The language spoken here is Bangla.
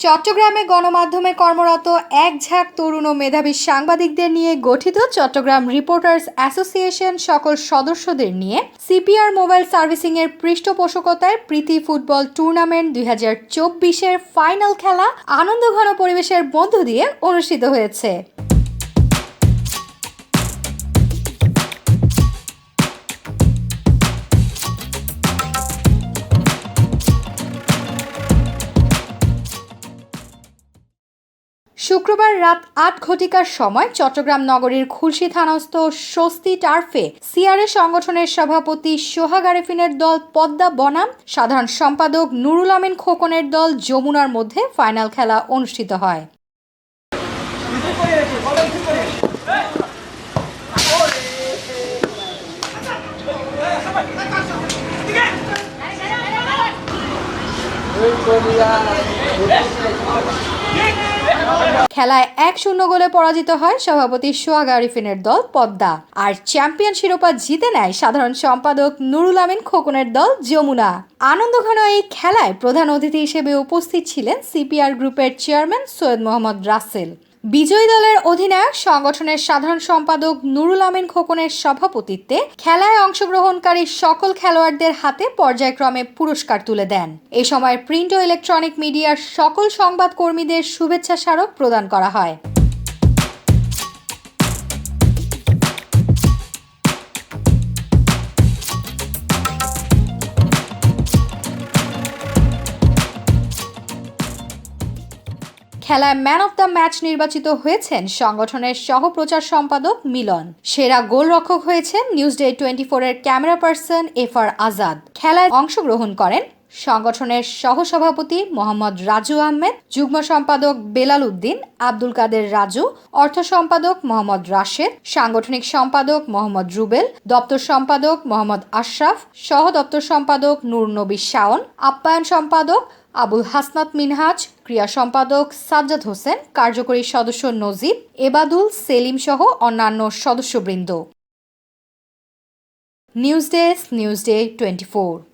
চট্টগ্রামে গণমাধ্যমে কর্মরত এক ঝাঁক তরুণ ও মেধাবী সাংবাদিকদের নিয়ে গঠিত চট্টগ্রাম রিপোর্টার্স অ্যাসোসিয়েশন সকল সদস্যদের নিয়ে সিপিআর মোবাইল সার্ভিসিং এর পৃষ্ঠপোষকতায় প্রীতি ফুটবল টুর্নামেন্ট দুই হাজার চব্বিশের ফাইনাল খেলা আনন্দঘন পরিবেশের মধ্য দিয়ে অনুষ্ঠিত হয়েছে। শুক্রবার রাত আট ঘটিকার সময় চট্টগ্রাম নগরীর খুলশি থানাস্থ স্বস্তি টার্ফে সিআরএ সংগঠনের সভাপতি সোহাগ আরেফিনের দল পদ্মা বনাম, সাধারণ সম্পাদক নুরুল আমিন খোকনের দল যমুনার মধ্যে ফাইনাল খেলা অনুষ্ঠিত হয়। খেলায় এক শূন্য গোলে পরাজিত হয় সভাপতি সোহাগ আরিফিনের দল পদ্মা। আর চ্যাম্পিয়ন শিরোপা জিতে নেয় সাধারণ সম্পাদক নুরুল আমিন খোকনের দল যমুনা। আনন্দ ঘন এই খেলায় প্রধান অতিথি হিসেবে উপস্থিত ছিলেন সিপিআর গ্রুপের চেয়ারম্যান সৈয়দ মোহাম্মদ রাসেল। বিজয়ী দলের অধিনায়ক, সংগঠনের সাধারণ সম্পাদক নুরুল আমিন খোকনের সভাপতিত্বে খেলায় অংশগ্রহণকারী সকল খেলোয়াড়দের হাতে পর্যায়ক্রমে পুরস্কার তুলে দেন। এ সময় প্রিন্ট ও ইলেকট্রনিক মিডিয়ার সকল সংবাদকর্মীদের শুভেচ্ছা স্মারক প্রদান করা হয়। খেলায় ম্যান অফ দ্য ম্যাচ নির্বাচিত হয়েছেন সংগঠনের সহপ্রচার সম্পাদক মিলন। সেরা গোলরক্ষক হয়েছেন নিউজ ডে টোয়েন্টি ফোরের camera person F R Azad. খেলায় অংশগ্রহণ করেন সংগঠনের সহসভাপতি মোহাম্মদ রাজু আহমেদ, যুগ্ম সম্পাদক বেলাল উদ্দিন, আব্দুল কাদের রাজু, অর্থ সম্পাদক মোহাম্মদ রাশেদ, সাংগঠনিক সম্পাদক মোহাম্মদ রুবেল, দপ্তর সম্পাদক মোহাম্মদ আশরাফ, সহ দপ্তর সম্পাদক নূর নবী শাওন, আপ্যায়ন সম্পাদক আবুল হাসনাত মিনহাজ, ক্রিয়া সম্পাদক সাজ্জাদ হোসেন, কার্যকরী সদস্য নজিব, এবাদুল সেলিম সহ অন্যান্য সদস্যবৃন্দ। News desk, news day twenty